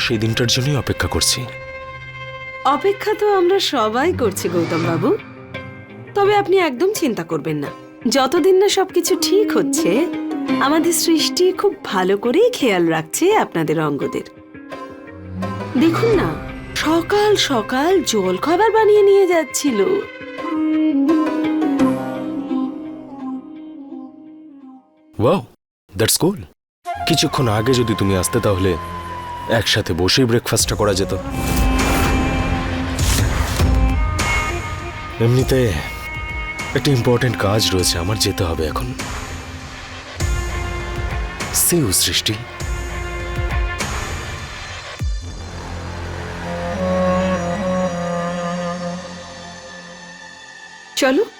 সেই দিনটার জন্যই অপেক্ষা করছি। অপেক্ষা তো আমরা সবাই করছি গৌতম বাবু তবে আপনি একদম চিন্তা করবেন না। যতদিন না সবকিছু ঠিক হচ্ছে আমাদের সৃষ্টি খুব ভালো করেই খেয়াল রাখছে আপনাদের অঙ্গদের। দেখুন না সকাল সকাল জল খাবার বানিয়ে নিয়ে যাচ্ছিল। Wow that's cool. কিছুক্ষণ আগে যদি তুমি আসতে তাহলে একসাথে বসেই ব্রেকফাস্টটা করা যেত। এমনিতে একটা ইম্পর্টেন্ট কাজ রয়েছে, আমার যেতে হবে এখন। সিউ সৃষ্টি। চলো।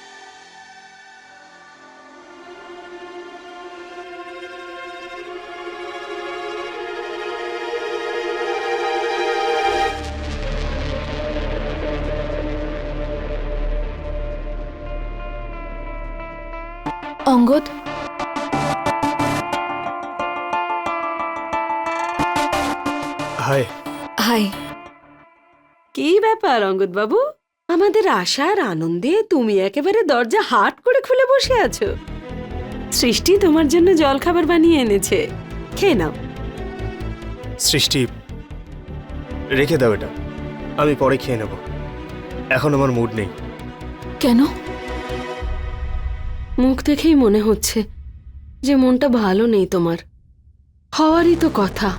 হাই হাই কি ব্যাপার অঙ্গদ বাবু আমাদের আশার আনন্দে তুমি একেবারে দরজা হাট করে খুলে বসে আছো। সৃষ্টি তোমার জন্য জলখাবার বানিয়ে এনেছে। খেয়ে নাও। সৃষ্টি রেখে দাও এটা। আমি পরে খেয়ে নেব। এখন আমার মুড নেই। কেন? মুখ দেখেই মনে হচ্ছে যে মনটা ভালো নেই তোমার। হওয়ারই তো কথা।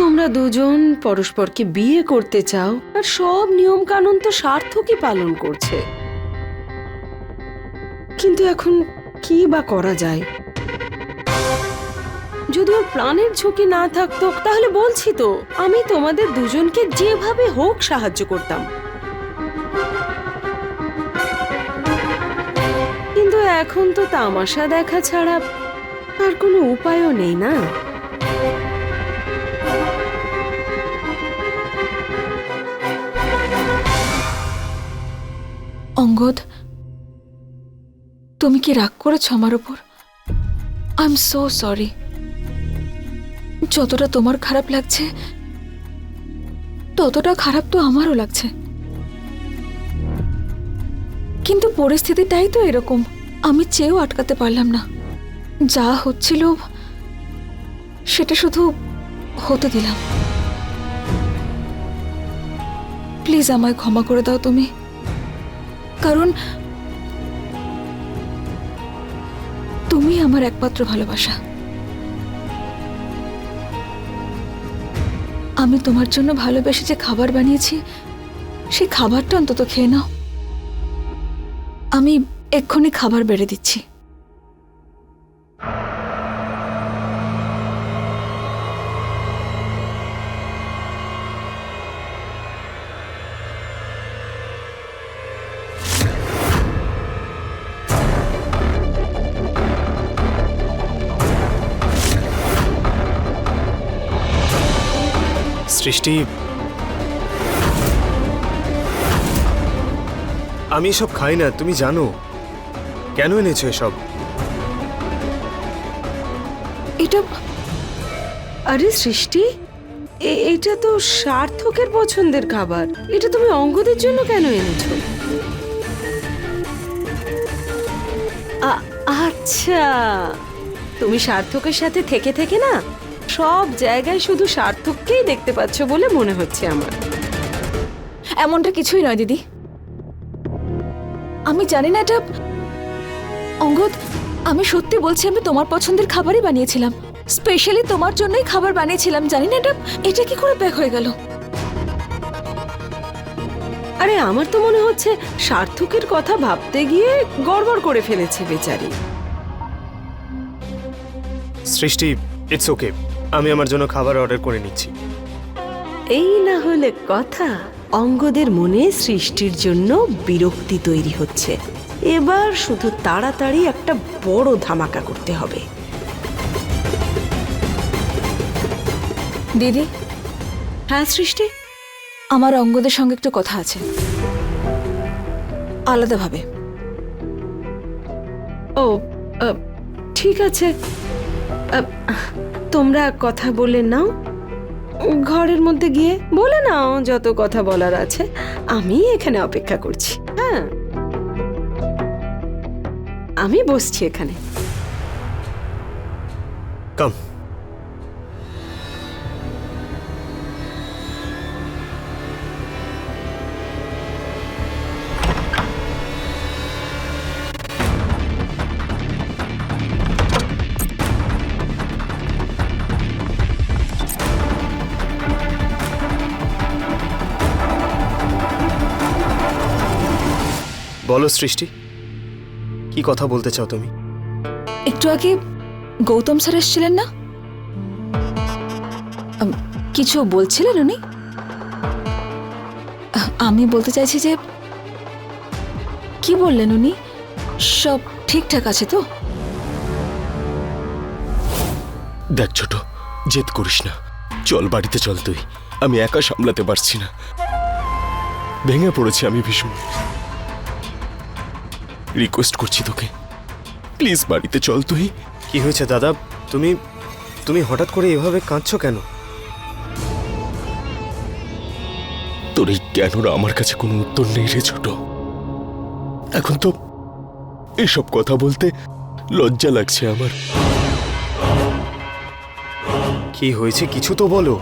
তোমরা দুজন পরস্পরকে বিয়ে করতে চাও, আর সব নিয়ম কানুন তো সার্থকই পালন করছে। কিন্তু এখন কি বা করা যায়? যদি ওর প্রাণের ঝুঁকি না থাকতো, তাহলে বলছি তো, আমি তোমাদের দুজনকে যেভাবে হোক সাহায্য করতাম। কিন্তু এখন তো তামাশা দেখা ছাড়া আর কোনো উপায়ও নেই না। অঙ্গদ তুমি কি রাগ করেছ আমার উপর? আই এম সো সরি যতটা তোমার খারাপ লাগছে, ততটা খারাপ তো আমারও লাগছে। কিন্তু পরিস্থিতিটাই তো এরকম। আমি চেয়েও আটকাতে পারলাম না। যা হচ্ছিল, সেটা শুধু হতে দিলাম। প্লিজ আমায় ক্ষমা করে দাও তুমি। কারণ তুমি আমার একমাত্র ভালোবাসা। আমি তোমার জন্য ভালোবেসে যে খাবার বানিয়েছি সেই খাবারটা অন্তত খেয়ে নাও। আমি এক্ষুনি খাবার বেড়ে দিচ্ছি। সৃষ্টি। আমি এসব খাই না, তুমি জানো। কেন এনেছো এসব? এটা আরে সৃষ্টি এটা তো সার্থকের পছন্দের খাবার। এটা তুমি অঙ্গদের জন্য কেন এনেছো? আচ্ছা। তুমি সার্থকের সাথে থেকে থেকে না সব জায়গায় শুধু সার্থককেই দেখতে পাচ্ছ বলে মনে হচ্ছে আমার। এমনটা কিছুই নয় দিদি। আমি জানি না এটা অঙ্গদ আমি সত্যি বলছি আমি তোমার পছন্দের খাবারই বানিয়েছিলাম। স্পেশালি তোমার জন্যই খাবার বানিয়েছিলাম জানি না এটা এটা কি করে ব্যাক হয়ে গেল? আরে আমার তো মনে হচ্ছে সার্থকের কথা ভাবতে গিয়ে গড়বড় করে ফেলেছে বেচারি। সৃষ্টি ইটস ওকে আমি আমার জন্য খাবার অর্ডার করে নিচ্ছি। এই না হলে কথা। অঙ্গদের মনে সৃষ্টির জন্য বিরক্তি তৈরি হচ্ছে। এবার শুধু তাড়াতাড়ি একটা বড় ধামাকা করতে হবে। দিদি? হ্যাঁ সৃষ্টি? আমার অঙ্গদের সঙ্গে একটু কথা আছে। আলাদাভাবে। ও ঠিক আছে। তোমরা কথা বলে নাও। ঘরের মধ্যে গিয়ে বলে নাও যত কথা বলার আছে। আমি এখানে অপেক্ষা করছি। হ্যাঁ। আমি বসছি এখানে। কাম বলো সৃষ্টি কি কথা বলতে চাও তুমি? একটু আগে গৌতম স্যার এসেছিলেন না? কিছু বলছিলেন উনি? আমি বলতে চাইছি যে কি বললেন উনি? সব ঠিকঠাক আছে তো? দেখ ছোট জেদ করিস না। চল বাড়িতে চল তুই। আমি একা সামলাতে পারছি না। ভেঙে পড়েছি আমি ভীষণ। রিকোয়েস্ট করছি তোকে। প্লিজ বাড়িতে চল তুই। কি হয়েছে দাদা? তুমি তুমি হঠাৎ করে এভাবে কাঁদছো কেন? তোর এই কেনর আমার কাছে কোনো উত্তর নেই রে ছোট। এখন তো এসব কথা বলতে লজ্জা লাগছে আমার। কি হয়েছে কিছু তো বলো।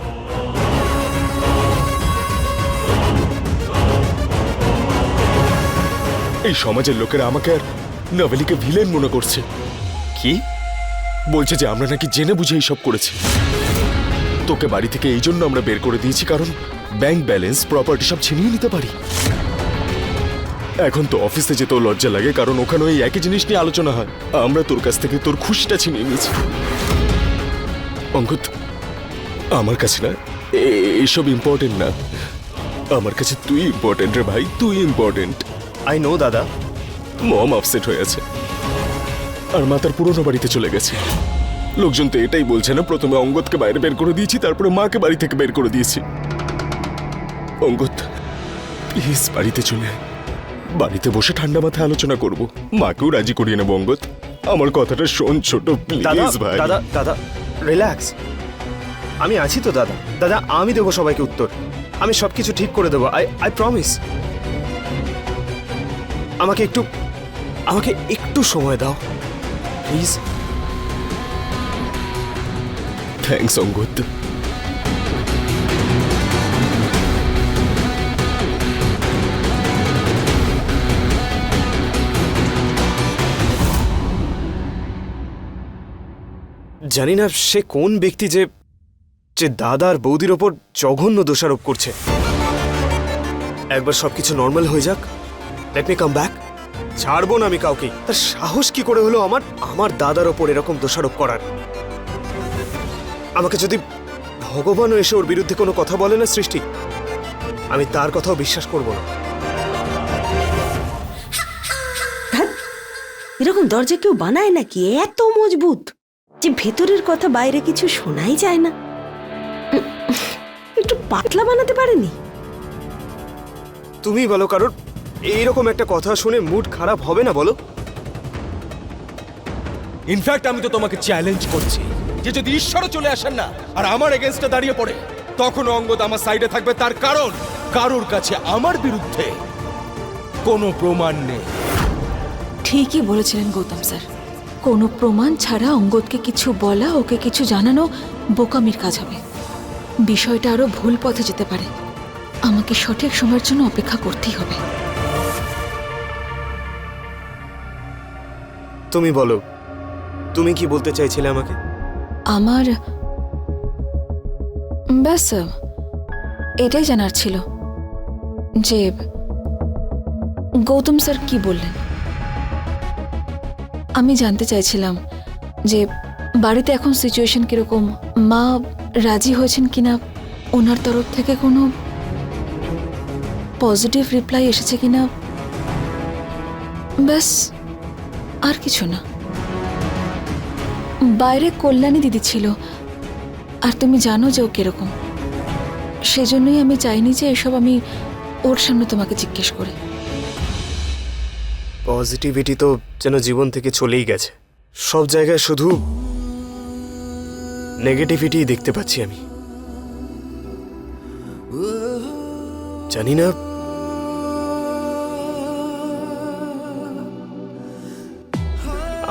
এই সমাজের লোকেরা আমাকে আর নভেলিকে ভিলেন মনে করছে। কি? বলছে যে আমরা নাকি জেনে বুঝে এইসব করেছি। তোকে বাড়ি থেকে এই জন্য আমরা বের করে দিয়েছি কারণ ব্যাংক ব্যালেন্স প্রপার্টি সব ছিনিয়ে নিতে পারি। এখন তো অফিসে যেতেও লজ্জা লাগে কারণ ওখানে ওই একই জিনিস নিয়ে আলোচনা হয়। আমরা তোর কাছ থেকে তোর খুশিটা ছিনিয়ে নিয়েছি। অঙ্কত আমার কাছে না এসব ইম্পর্টেন্ট না। আমার কাছে তুই ইম্পর্টেন্ট রে ভাই তুই ইম্পর্টেন্ট আই নো দাদা। মম আপসেট হয়ে আছে আর মা তার পুরনো বাড়িতে চলে গেছে। লোকজন তো এটাই বলছে না প্রথমে অঙ্গদকে বাইরে বের করে দিয়েছি তারপরে মাকে বাড়ি থেকে বের করে দিয়েছি। অঙ্গদ প্লিজ বাড়িতে চলে আয়। বাড়িতে বসে ঠান্ডা মাথায় আলোচনা করব। মাকেও রাজি করিয়ে নেব অঙ্গদ। আমার কথাটা শোন ছোট দাদা প্লিজ ভাই। দাদা দাদা রিল্যাক্স আমি আছি তো দাদা। দাদা আমি দেবো সবাইকে উত্তর। আমি সবকিছু ঠিক করে দেবো আই আই প্রমিস আমাকে একটু আমাকে একটু সময় দাও প্লিজ। থ্যাঙ্কস অঙ্গদ জানি না সে কোন ব্যক্তি যে যে দাদা আর বৌদির ওপর জঘন্য দোষারোপ করছে। একবার সবকিছু নর্মাল হয়ে যাক। লেট মি কাম ব্যাক ছাড়বো না আমি কাউকে। তার সাহস কি করে হলো আমার? আমার দাদার ওপর এরকম দোষারোপ করার। আমাকে যদি ভগবানও এসে ওর বিরুদ্ধে কোনো কথা বলে না সৃষ্টি আমি তার কথাও বিশ্বাস করব না। এরকম দরজা কেউ বানায় নাকি? এত মজবুত। যে ভেতরের কথা বাইরে কিছু শোনাই যায় না। একটু পাতলা বানাতে পারেনি? তুমি বলো কারোর এইরকম একটা কথা শুনে মুড খারাপ হবে না বলো? ইনফ্যাক্ট আমি তো তোমাকে চ্যালেঞ্জ করছি যে যদি ঈশ্বরও চলে আসেন না আর আমার এগেনস্টে দাঁড়িয়ে পড়ে তখন অঙ্গদ আমার সাইডে থাকবে তার কারণ কারোর কাছে আমার বিরুদ্ধে কোনো প্রমাণ নেই। ঠিকই বলেছিলেন গৌতম স্যার। কোনো প্রমাণ ছাড়া অঙ্গদকে কিছু বলা ওকে কিছু জানানো বোকামির কাজ হবে। বিষয়টা আরও ভুল পথে যেতে পারে। আমাকে সঠিক সময়ের জন্য অপেক্ষা করতেই হবে। তুমি বলো, তুমি কি বলতে চাইছিলে আমাকে? আমার, ব্যাস, এটাই জানার ছিল যে গৌতম স্যার কি বললেন। আমি জানতে চাইছিলাম যে বাড়িতে এখন সিচুয়েশন কীরকম, মা রাজি হয়েছেন কিনা, ওনার তরফ থেকে কোনো পজিটিভ রিপ্লাই এসেছে কিনা। ব্যাস আর কিছু না। বাইরে কল্যাণী দিদি ছিল। আর তুমি জানো যে ও কীরকম। সেজন্যই আমি চাইনি যে এসব আমি ওর সামনে তোমাকে জিজ্ঞেস করি। পজিটিভিটি তো যেন জীবন থেকে চলেই গেছে। সব জায়গায় শুধু নেগেটিভিটি দেখতে পাচ্ছি আমি। জানি না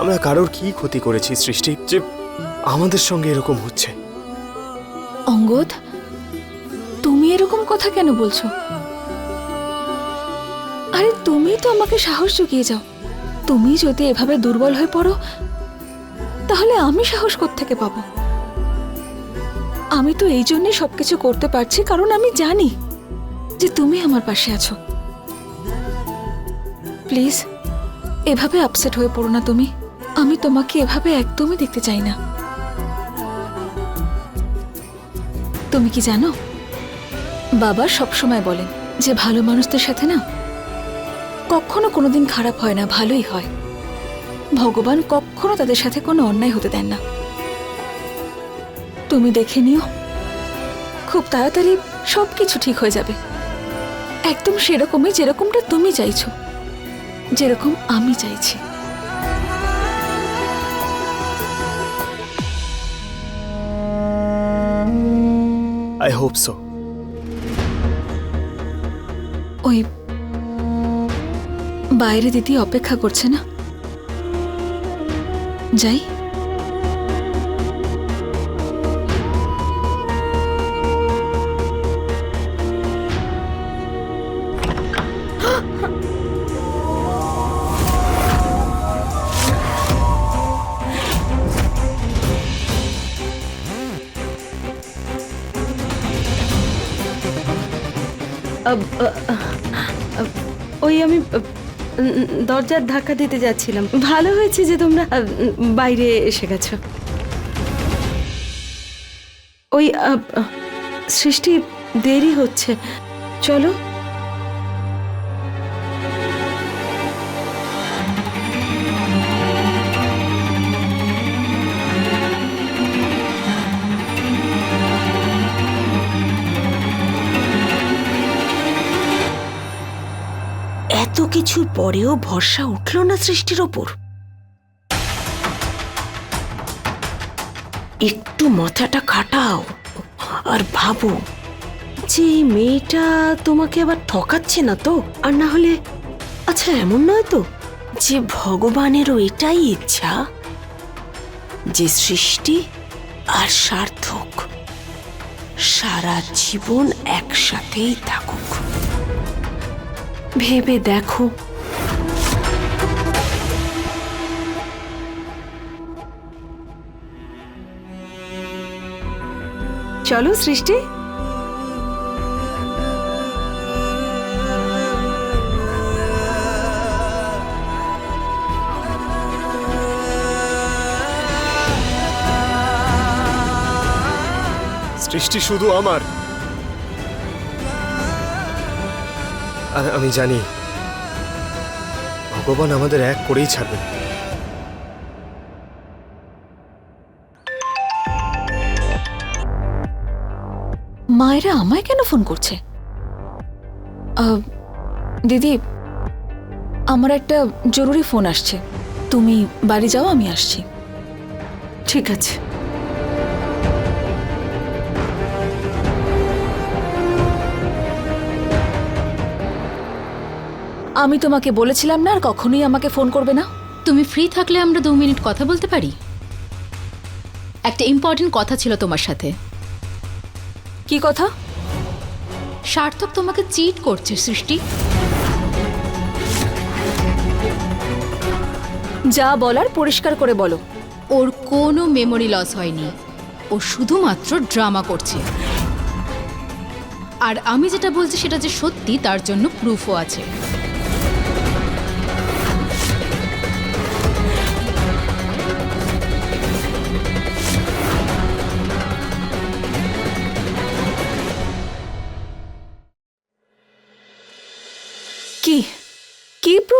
আমরা কারোর কি ক্ষতি করেছি, সৃষ্টি, যে আমাদের সঙ্গে এরকম হচ্ছে? অঙ্গদ, তুমি এরকম কথা কেন বলছো? আরে, তুমি তো আমাকে সাহস জুগিয়ে যাও। তুমি যদি এভাবে দুর্বল হয়ে পড়ো, তাহলে আমি সাহস থেকে পাবো? আমি তো এই জন্যই সবকিছু করতে পারছি, কারণ আমি জানি যে তুমি আমার পাশে আছো। প্লিজ, এভাবে আপসেট হয়ে পড়ো না তুমি। আমি তোমাকে এভাবে একদমই দেখতে চাই না। তুমি কি জানো? বাবা সবসময় বলেন যে ভালো মানুষদের সাথে না কখনো কোনোদিন খারাপ হয় না, ভালোই হয়। ভগবান কখনো তাদের সাথে কোনো অন্যায় হতে দেন না। তুমি দেখে নিও, খুব তাড়াতাড়ি সব কিছু ঠিক হয়ে যাবে। একদম সেরকমই যেরকমটা তুমি চাইছো, যেরকম আমি চাইছি। আই হোপ সো ওই বাইরে দিদি অপেক্ষা করছে না? যাই। ওই আমি দরজার ধাক্কা দিতে যাচ্ছিলাম। ভালো হয়েছে যে তোমরা বাইরে এসে গেছো। ওই সৃষ্টি, দেরি হচ্ছে। চলো। কিছুর পরেও ভরসা উঠল না সৃষ্টির ওপর। একটু মাথাটা খাটাও আর ভাবো, যে মেয়েটা তোমাকে আবার ঠকাচ্ছে না তো? আর না হলে আচ্ছা এমন নয় তো, যে ভগবানেরও এটাই ইচ্ছা, যে সৃষ্টি আর সার্থক সারা জীবন একসাথেই থাকুক। ভেবে দেখো। চলো সৃষ্টি। সৃষ্টি শুধু আমার। আমি জানি। ভগবান আমাদের এক করেই ছাড়বেন। মায়েরা আমায় কেন ফোন করছে? দিদি, আমার একটা জরুরি ফোন আসছে। তুমি বাড়ি যাও, আমি আসছি। ঠিক আছে। আমি তোমাকে বলেছিলাম না আর কখনোই আমাকে ফোন করবে না? তুমি ফ্রি থাকলে আমরা দু মিনিট কথা বলতে পারি? একটা ইম্পর্টেন্ট কথা ছিল তোমার সাথে। কি কথা? সার্থক তোমাকে চিট করছে সৃষ্টি। যা বলার পরিষ্কার করে বলো। ওর কোনো মেমোরি লস হয়নি। ও শুধুমাত্র ড্রামা করছে। আর আমি যেটা বলছি সেটা যে সত্যি তার জন্য প্রুফও আছে।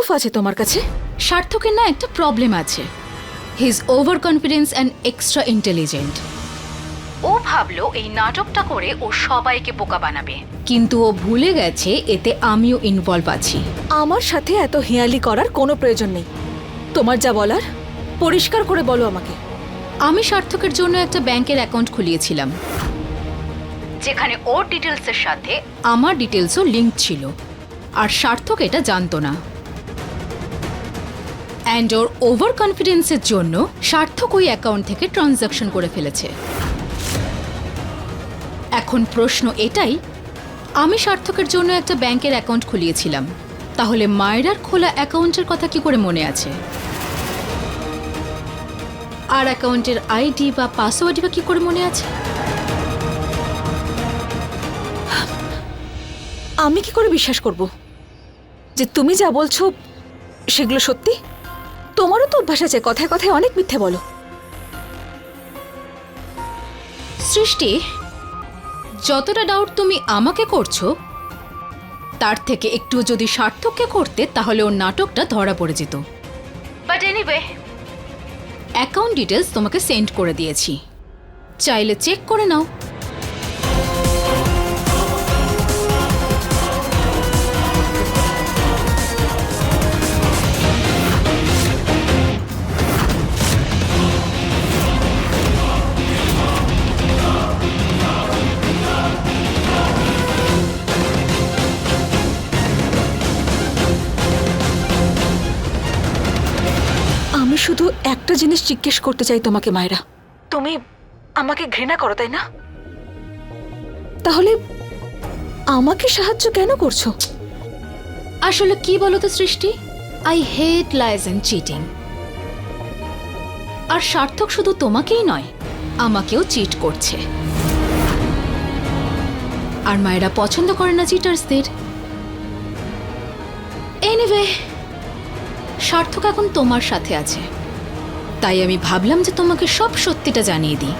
প্রুফ আছে তোমার কাছে? সার্থকের না একটা প্রবলেম আছে। His over confidence and extra intelligent ও ভাবলো এই নাটকটা করে ও সবাইকে বোকা বানাবে। কিন্তু ও ভুলে গেছে এতে আমিও ইনভলভ আছি। আমার সাথে এত হেয়ালি করার কোনো প্রয়োজন নেই। তোমার যা বলার পরিষ্কার করে বলো আমাকে। আমি সার্থকের জন্য একটা ব্যাংকের অ্যাকাউন্ট খুলিয়েছিলাম। যেখানে ওর ডিটেলসের সাথে আমার ডিটেলসও লিঙ্ক ছিল। আর সার্থক এটা জানতো না। অ্যান্ড ওর ওভার কনফিডেন্সের জন্য সার্থক ওই অ্যাকাউন্ট থেকে ট্রানজাকশন করে ফেলেছে। এখন প্রশ্ন এটাই, আমি সার্থকের জন্য একটা ব্যাংকের অ্যাকাউন্ট খুলিয়েছিলাম, তাহলে মায়েরার খোলা অ্যাকাউন্টের কথা কি করে মনে আছে? আর অ্যাকাউন্টের আইডি বা পাসওয়ার্ড বা কি করে মনে আছে? আমি কি করে বিশ্বাস করব? যে তুমি যা বলছো সেগুলো সত্যি? তোমারও তো অভ্যাস আছে কথায় কথায় অনেক মিথ্যে বলো। সৃষ্টি যতটা ডাউট তুমি আমাকে করছ তার থেকে একটু যদি সার্থককে করতে তাহলে ওর নাটকটা ধরা পড়ে যেত। বাট এনিওয়ে অ্যাকাউন্ট ডিটেলস তোমাকে সেন্ড করে দিয়েছি। চাইলে চেক করে নাও। আমি শুধু একটা জিনিস জিজ্ঞেস করতে চাই তোমাকে মায়েরা। তুমি আমাকে ঘৃণা করো তাই না? তাহলে আমাকে সাহায্য কেন করছ? আসলে কি বলো তো Srishti? I hate lies and cheating আর সার্থক শুধু তোমাকেই নয় আমাকেও চিট করছে। আর মায়েরা পছন্দ করে না চিটার্সদের এনিওয়ে সার্থক এখন তোমার সাথে আছে। তাই আমি ভাবলাম যে তোমাকে সব সত্যিটা জানিয়ে দিই।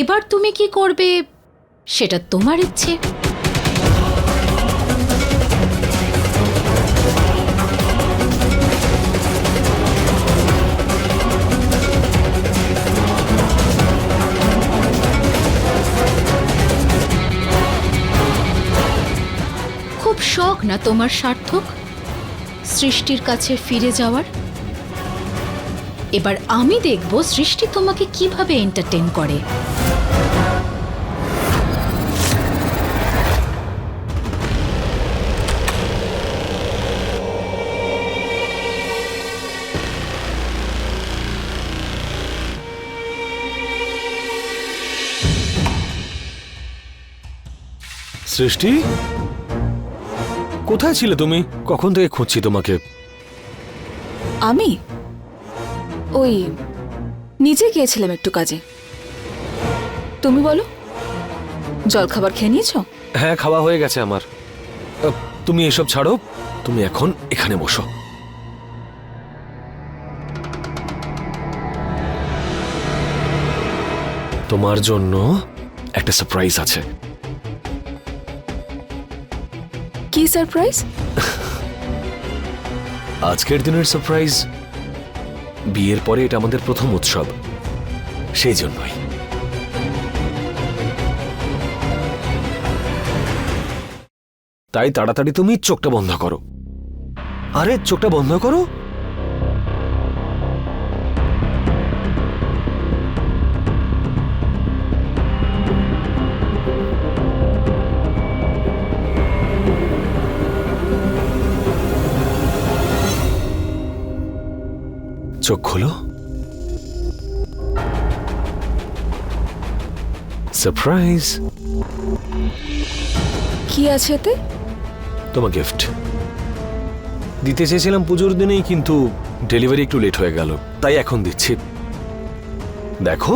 এবার তুমি কি করবে, সেটা তোমার ইচ্ছে। খুব শখ না তোমার সার্থক? সৃষ্টির কাছে ফিরে যাওয়ার? এবার আমি দেখব সৃষ্টি তোমাকে কীভাবে এন্টারটেন করে। সৃষ্টি? কোথায় ছিলে তুমি? কখন থেকে খুঁজছি তোমাকে? আমি? ওই নিজে গিয়েছিলাম একটু কাজে। তুমি বলো জলখাবার খেয়ে নিয়েছো? হ্যাঁ খাওয়া হয়ে গেছে আমার। আহ, তুমি এসব ছাড়ো তুমি এখন এখানে বসো। তোমার জন্য একটা সারপ্রাইজ আছে। কি সারপ্রাইজ আজকের দিনের সারপ্রাইজ বিয়ের পরে এটা আমাদের প্রথম উৎসব। সেই জন্যই। তাই তাড়াতাড়ি তুমি চোখটা বন্ধ করো। আরে, চোখটা বন্ধ করো? চোখ খোলো। সারপ্রাইজ কি আছে এতে? তোমার গিফট দিতে চেয়েছিলাম পুজোর দিনেই কিন্তু ডেলিভারি একটু লেট হয়ে গেল তাই এখন দিচ্ছি। দেখো।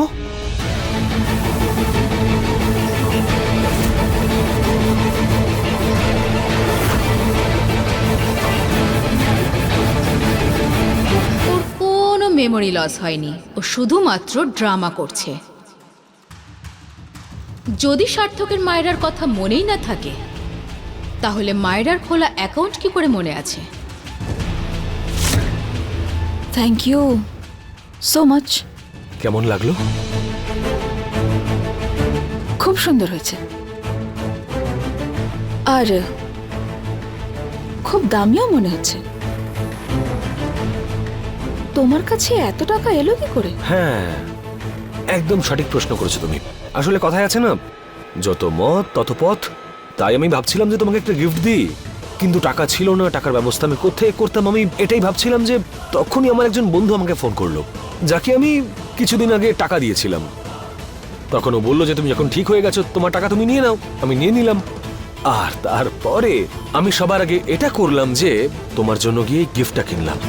মেমোরি লস হয়নি ও শুধুমাত্র ড্রামা করছে। যদি সার্থকের মায়রার কথা মনেই না থাকে তাহলে মায়রার খোলা অ্যাকাউন্ট কি করে মনে আছে? থ্যাংক ইউ সো মাচ কেমন লাগল? খুব সুন্দর হয়েছে। আর খুব দামিও মনে হচ্ছে। তোমার কাছে এত টাকা এলো কি করে? হ্যাঁ একদম সঠিক প্রশ্ন করেছ তুমি। আসলে কথায় আছে না, যত মত, তত পথ। তাই আমি ভাবছিলাম যে তোমাকে একটা গিফট দিই। কিন্তু টাকা ছিল না, টাকার ব্যবস্থা আমি কোথায় করতাম? আমি এটাই ভাবছিলাম যে তখনই আমার একজন বন্ধু আমাকে ফোন করল, যাকে আমি কিছুদিন আগে টাকা দিয়েছিলাম। তখন ও বলল যে, তুমি যখন ঠিক হয়ে গেছো, তোমার টাকা তুমি নিয়ে নাও, আমি নিয়ে নিলাম। আর তারপরে আমি সবার আগে এটা করলাম যে, তোমার জন্য গিয়ে গিফটটা কিনলাম।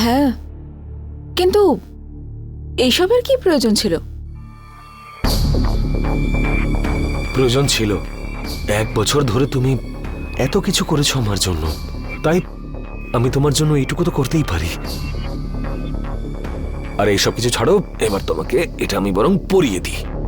হ্যাঁ। কিন্তু এইসবের কি প্রয়োজন ছিল? প্রয়োজন ছিল। এক বছর ধরে তুমি এত কিছু করেছ আমার জন্য। তাই আমি তোমার জন্য এইটুকু তো করতেই পারি। আর এইসব কিছু ছাড়ো, এবার তোমাকে এটা আমি বরং পরিয়ে দিই।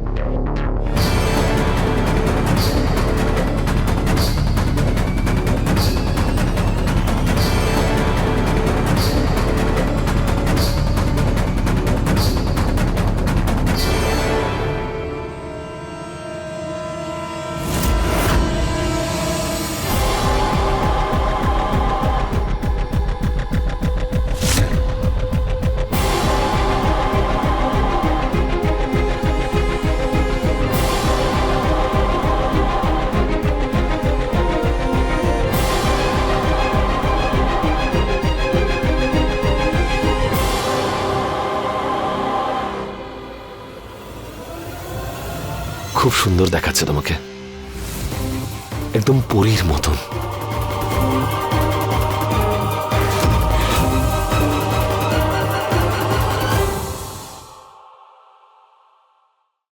সুন্দর দেখাচ্ছে তোমাকে। একদম পরীর মতন।